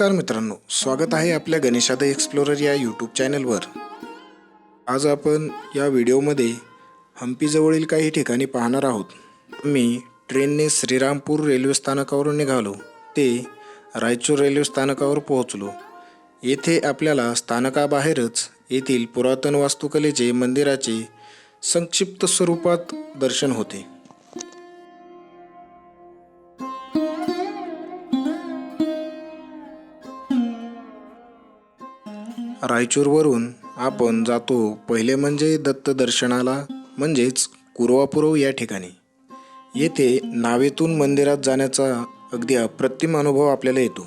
नमस्कार मित्रांनो स्वागत आहे आपल्या गणेशाद एक्सप्लोरर या यूट्यूब चॅनलवर आज आपण या व्हिडिओमध्ये हम्पीजवळील काही ठिकाणी पाहणार आहोत. मी ट्रेनने श्रीरामपूर रेल्वे स्थानकावरून निघालो. ते रायचूर रेल्वे स्थानकावर पोहोचलो. येथे आपल्याला स्थानकाबाहेरच येथील पुरातन वास्तुकलेचे मंदिराचे संक्षिप्त स्वरूपात दर्शन होते. रायचूरवरून आपण जातो पहिले म्हणजे दत्त दर्शनाला म्हणजेच कुरवापुरव या ठिकाणी. येथे नावेतून मंदिरात जाण्याचा अगदी अप्रतिम अनुभव आपल्याला येतो.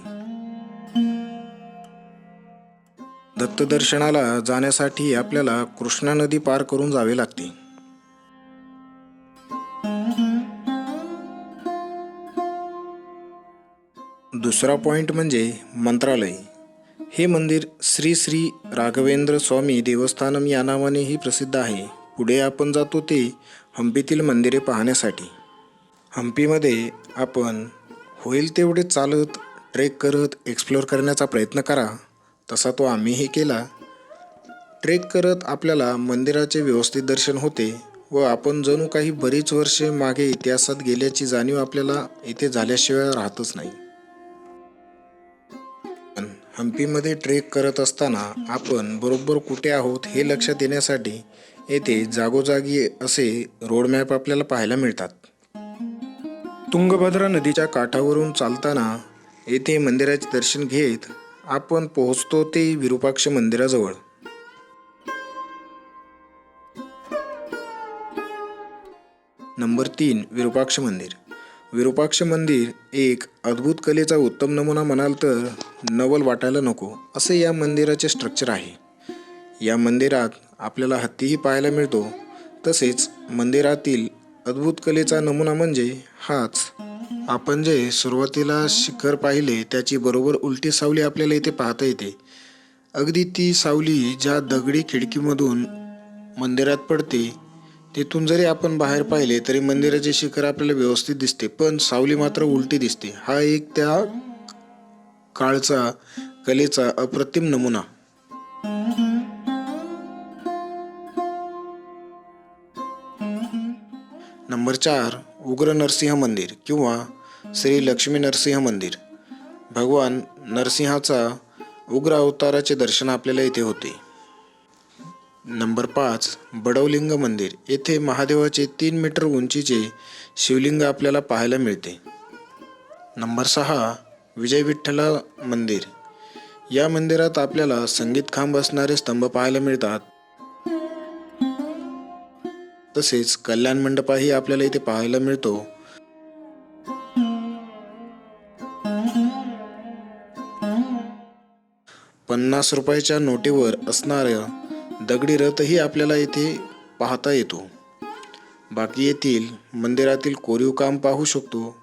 दत्तदर्शनाला जाण्यासाठी आपल्याला कृष्णा नदी पार करून जावे लागते. दुसरा पॉइंट म्हणजे मंत्रालय. हे मंदिर श्री श्री राघवेंद्र स्वामी देवस्थानम या नावानेही प्रसिद्ध आहे. पुढे आपण जातो ते हम्पीतील मंदिरे पाहण्यासाठी. हम्पीमध्ये आपण होईल तेवढे चालत ट्रेक करत एक्सप्लोअर करण्याचा प्रयत्न करा. तसा तो आम्हीही केला. ट्रेक करत आपल्याला मंदिराचे व्यवस्थित दर्शन होते व आपण जणू काही बरीच वर्षे मागे इतिहासात गेल्याची जाणीव आपल्याला इथे झाल्याशिवाय राहतच नाही. हम्पीमध्ये ट्रेक करत असताना आपण बरोबर कुठे आहोत हे लक्षात येण्यासाठी येथे जागोजागी असे रोड मॅप आपल्याला पाहायला मिळतात. तुंगभद्रा नदीच्या काठावरून चालताना येथे मंदिराचे दर्शन घेत आपण पोहोचतो ते विरूपाक्ष मंदिराजवळ. नंबर तीन विरूपाक्ष मंदिर. विरूपाक्ष मंदिर एक अद्भुत कलेचा उत्तम नमुना म्हणाल तर नवल वाटायला नको असे या मंदिराचे स्ट्रक्चर आहे. या मंदिरात आपल्याला हत्तीही पाहायला मिळतो. तसेच मंदिरातील अद्भुत कलेचा नमुना म्हणजे हाच. आपण जे सुरुवातीला शिखर पाहिले त्याची बरोबर उलटी सावली आपल्याला इथे पाहता येते. अगदी ती सावली ज्या दगडी खिडकीमधून मंदिरात पडते तिथून जरी आपण बाहेर पाहिले तरी मंदिराचे शिखर आपल्याला व्यवस्थित दिसते पण सावली मात्र उलटी दिसते. हा एक त्या काळचा कलेचा अप्रतिम नमुना. नंबर चार उग्र नरसिंह मंदिर किंवा श्री लक्ष्मी नरसिंह मंदिर. भगवान नरसिंहाचा उग्र अवताराचे दर्शन आपल्याला इथे होते. नंबर पाच बडवलिंग मंदिर. येथे महादेवाचे तीन मीटर उंचीचे शिवलिंग आपल्याला पाहायला मिळते. नंबर सहा विजय विठ्ठला मंदिर. या मंदिरात आपल्याला संगीत खांब असणारे स्तंभ पाहायला मिळतात. तसेच कल्याण मंडपाही आपल्याला इथे पाहायला मिळतो. पन्नास रुपयाच्या नोटीवर असणारं दगडी रथही आपल्याला येथे पाहता येतो. बाकी येथील मंदिरातील कोरीव काम पाहू शकतो.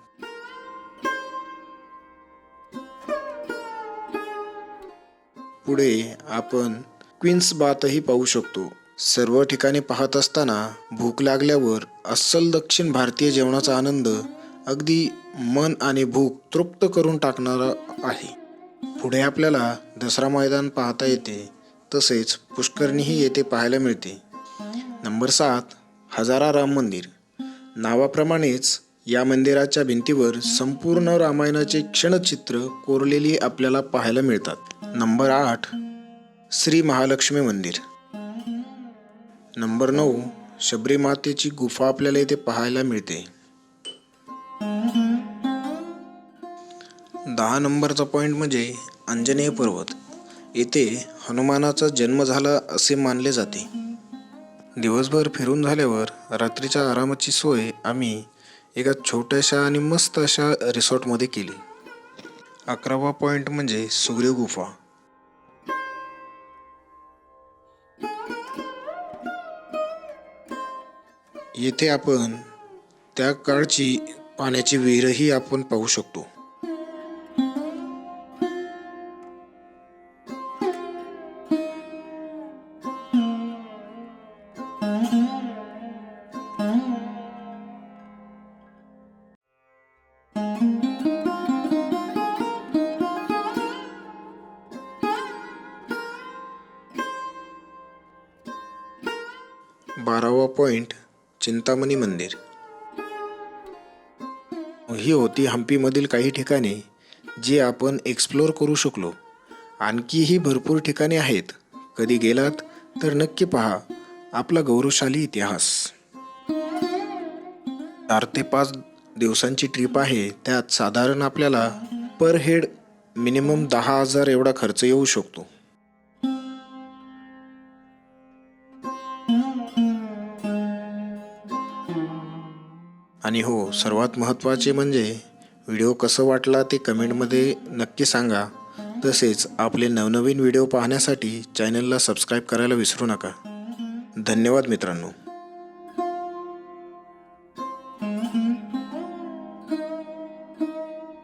पुढे आपण क्वीन्स बातही पाहू शकतो. सर्व ठिकाणी पाहत असताना भूक लागल्यावर अस्सल दक्षिण भारतीय जेवणाचा आनंद अगदी मन आणि भूक तृप्त करून टाकणारा आहे. पुढे आपल्याला दसरा मैदान पाहता येते. तसेच पुष्करणीही येथे पाहायला मिळते. नंबर सात हजारा राम मंदिर. नावाप्रमाणेच या मंदिराच्या भिंतीवर संपूर्ण रामायणाचे क्षणचित्र कोरलेली आपल्याला पाहायला मिळतात. नंबर आठ श्री महालक्ष्मी मंदिर. नंबर नऊ शबरी मातेची गुफा आपल्याला इथे पाहायला मिळते. दहा नंबरचा पॉईंट म्हणजे अंजनेय पर्वत. येथे हनुमानाचा जन्म झाला असे मानले जाते. दिवसभर फिरून झाल्यावर रात्रीच्या आरामाची सोय आम्ही एका छोट्याशा आणि मस्त अशा रिसॉर्टमध्ये केली. अकरावा पॉईंट म्हणजे सुग्रीव गुफा. येथे आपण त्या काळची पाण्याची विहीरही आपण पाहू शकतो. बारावा पॉईंट चिंतामणी मंदिर. ही होती हम्पीमधील काही ठिकाणे जी आपण एक्सप्लोअर करू शकलो. आणखीही भरपूर ठिकाणे आहेत. कधी गेलात तर नक्की पहा. आपला गौरवशाली इतिहास. चार ते पाच दिवसांची ट्रिप आहे. त्यात साधारण आपल्याला पर हेड मिनिमम दहा हजार एवढा खर्च येऊ शकतो. आणि हो सर्वात महत्त्वाचे म्हणजे व्हिडिओ कसं वाटला ते कमेंटमध्ये नक्की सांगा. तसेच आपले नवनवीन व्हिडिओ पाहण्यासाठी चॅनलला सबस्क्राईब करायला विसरू नका. धन्यवाद मित्रांनो.